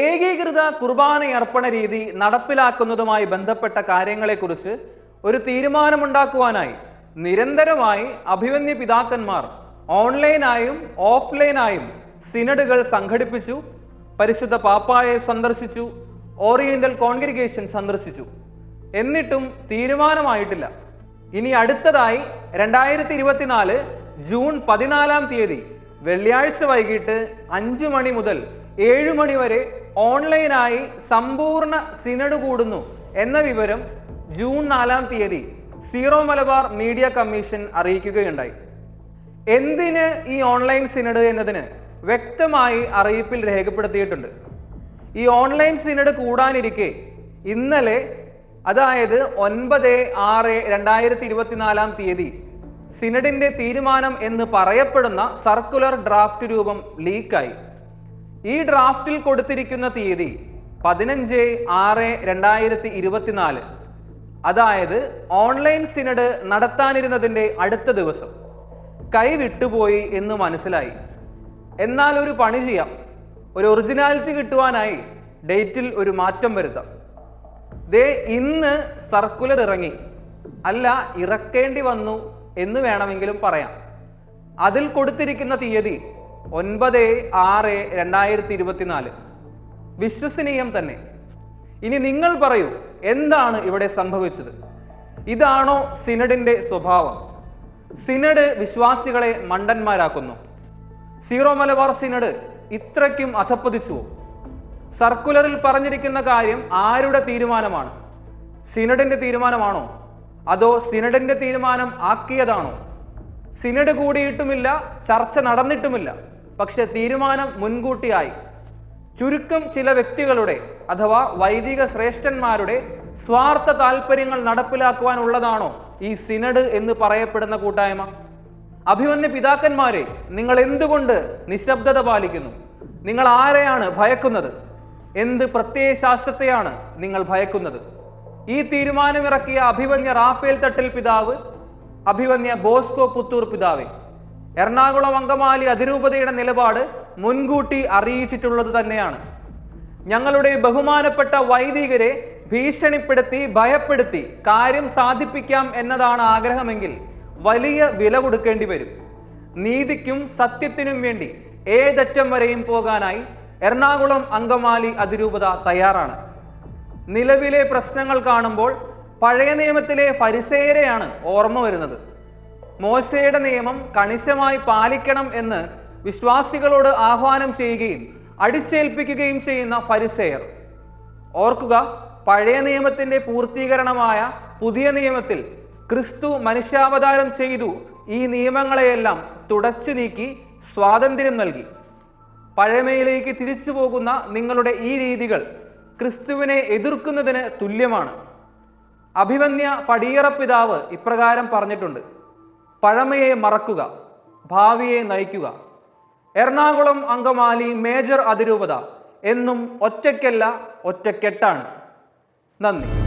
ഏകീകൃത കുർബാനയർപ്പണ രീതി നടപ്പിലാക്കുന്നതുമായി ബന്ധപ്പെട്ട കാര്യങ്ങളെക്കുറിച്ച് ഒരു തീരുമാനമുണ്ടാക്കുവാനായി നിരന്തരമായി അഭിമന്യ പിതാക്കന്മാർ ഓൺലൈനായും ഓഫ്ലൈനായും സിനഡുകൾ സംഘടിപ്പിച്ചു പരിശുദ്ധ പാപ്പായെ സന്ദർശിച്ചു ഓറിയന്റൽ കോൺഗ്രിഗേഷൻ സന്ദർശിച്ചു. എന്നിട്ടും തീരുമാനമായിട്ടില്ല. ഇനി അടുത്തതായി രണ്ടായിരത്തി ഇരുപത്തിനാല് ജൂൺ പതിനാലാം തീയതി വെള്ളിയാഴ്ച വൈകിട്ട് അഞ്ചു മണി മുതൽ ഏഴു മണി വരെ ഓൺലൈനായി സമ്പൂർണ സിനഡ് കൂടുന്നു എന്ന വിവരം ജൂൺ നാലാം തീയതി സീറോ മലബാർ മീഡിയ കമ്മീഷൻ അറിയിക്കുകയുണ്ടായി. എന്തിന് ഈ ഓൺലൈൻ സിനഡ് എന്നതിന് വ്യക്തമായി അറിയിപ്പിൽ രേഖപ്പെടുത്തിയിട്ടുണ്ട്. ഈ ഓൺലൈൻ സിനഡ് കൂടാനിരിക്കെ ഇന്നലെ അതായത് ഒൻപത് ആറ് രണ്ടായിരത്തി ഇരുപത്തിനാലാം തീയതി സിനഡിന്റെ തീരുമാനം എന്ന് പറയപ്പെടുന്ന സർക്കുലർ ഡ്രാഫ്റ്റ് രൂപം ലീക്കായി. ഈ ഡ്രാഫ്റ്റിൽ കൊടുത്തിരിക്കുന്ന തീയതി പതിനഞ്ച് ആറ് രണ്ടായിരത്തി ഇരുപത്തിനാല് അതായത് ഓൺലൈൻ സിനഡ് നടത്താനിരുന്നതിന്റെ അടുത്ത ദിവസം. കൈവിട്ടുപോയി എന്ന് മനസ്സിലായി. എന്നാൽ ഒരു പണി ചെയ്യാം. ഒരു ഒറിജിനാലിറ്റി കിട്ടുവാനായി ഡേറ്റിൽ ഒരു മാറ്റം വരുത്താം. ദേ ഇന്ന് സർക്കുലർ ഇറങ്ങി. അല്ല ഇറക്കേണ്ടി വന്നു എന്ന് വേണമെങ്കിലും പറയാം. അതിൽ കൊടുത്തിരിക്കുന്ന തീയതി ഒൻപത് ആറ് രണ്ടായിരത്തി ഇരുപത്തിനാല് വിശ്വസനീയം തന്നെ. ഇനി നിങ്ങൾ പറയൂ എന്താണ് ഇവിടെ സംഭവിച്ചത്? ഇതാണോ സിനഡിന്റെ സ്വഭാവം? സിനഡ് വിശ്വാസികളെ മണ്ടന്മാരാക്കുന്നു. സീറോ മലബാർ സിനഡ് ഇത്രയ്ക്കും അധപ്പതിച്ചുവോ സർക്കുലറിൽ പറഞ്ഞിരിക്കുന്ന കാര്യം ആരുടെ തീരുമാനമാണ്? സിനഡിന്റെ തീരുമാനമാണോ? അതോ സിനഡിന്റെ തീരുമാനം ആക്കിയതാണോ? സിനഡ് കൂടിയിട്ടുമില്ല ചർച്ച നടന്നിട്ടുമില്ല. പക്ഷെ തീരുമാനം മുൻകൂട്ടിയായി. ചുരുക്കം ചില വ്യക്തികളുടെ അഥവാ വൈദിക ശ്രേഷ്ഠന്മാരുടെ സ്വാർത്ഥ താല്പര്യങ്ങൾ നടപ്പിലാക്കുവാനുള്ളതാണോ ഈ സിനഡ് എന്ന് പറയപ്പെടുന്ന കൂട്ടായ്മ? അഭിമന്യ പിതാക്കന്മാരെ നിങ്ങൾ എന്തുകൊണ്ട് നിശബ്ദത പാലിക്കുന്നു? നിങ്ങൾ ആരെയാണ് ഭയക്കുന്നത്? എന്ത് പ്രത്യയശാസ്ത്രത്തെയാണ് നിങ്ങൾ ഭയക്കുന്നത്? ഈ തീരുമാനമിറക്കിയ അഭിമന്യ റാഫേൽ തട്ടിൽ പിതാവ് അഭിമന്യ ബോസ്കോ പുത്തൂർ പിതാവ്. എറണാകുളം അങ്കമാലി അതിരൂപതയുടെ നിലപാട് മുൻകൂട്ടി അറിയിച്ചിട്ടുള്ളത് തന്നെയാണ്. ഞങ്ങളുടെ ബഹുമാനപ്പെട്ട വൈദികരെ ഭീഷണിപ്പെടുത്തി ഭയപ്പെടുത്തി കാര്യം സാധിപ്പിക്കാം എന്നതാണ് ആഗ്രഹമെങ്കിൽ വലിയ വില കൊടുക്കേണ്ടി വരും. നീതിക്കും സത്യത്തിനും വേണ്ടി ഏതറ്റം വരെയും പോകാനായി എറണാകുളം അങ്കമാലി അതിരൂപത തയ്യാറാണ്. നിലവിലെ പ്രശ്നങ്ങൾ കാണുമ്പോൾ പഴയ നിയമത്തിലെ ഫരിസേയരെയാണ് ഓർമ്മ വരുന്നത്. മോശയുടെ നിയമം കണിശമായി പാലിക്കണം എന്ന് വിശ്വാസികളോട് ആഹ്വാനം ചെയ്യുകയും അടിച്ചേൽപ്പിക്കുകയും ചെയ്യുന്ന ഫരിസേയർ. ഓർക്കുക പഴയ നിയമത്തിന്റെ പൂർത്തീകരണമായ പുതിയ നിയമത്തിൽ ക്രിസ്തു മനുഷ്യാവതാരം ചെയ്തു ഈ നിയമങ്ങളെയെല്ലാം തുടച്ചു നീക്കി സ്വാതന്ത്ര്യം നൽകി. പഴമയിലേക്ക് തിരിച്ചു പോകുന്ന നിങ്ങളുടെ ഈ രീതികൾ ക്രിസ്തുവിനെ എതിർക്കുന്നതിന് തുല്യമാണ്. അഭിമന്യ പടിയറ പിതാവ് ഇപ്രകാരം പറഞ്ഞിട്ടുണ്ട്. പഴമയെ മറക്കുക ഭാവിയെ നയിക്കുക. എറണാകുളം അങ്കമാലി മേജർ അതിരൂപത എന്നും ഒറ്റയ്ക്കല്ല ഒറ്റക്കെട്ടാണ്. നന്ദി.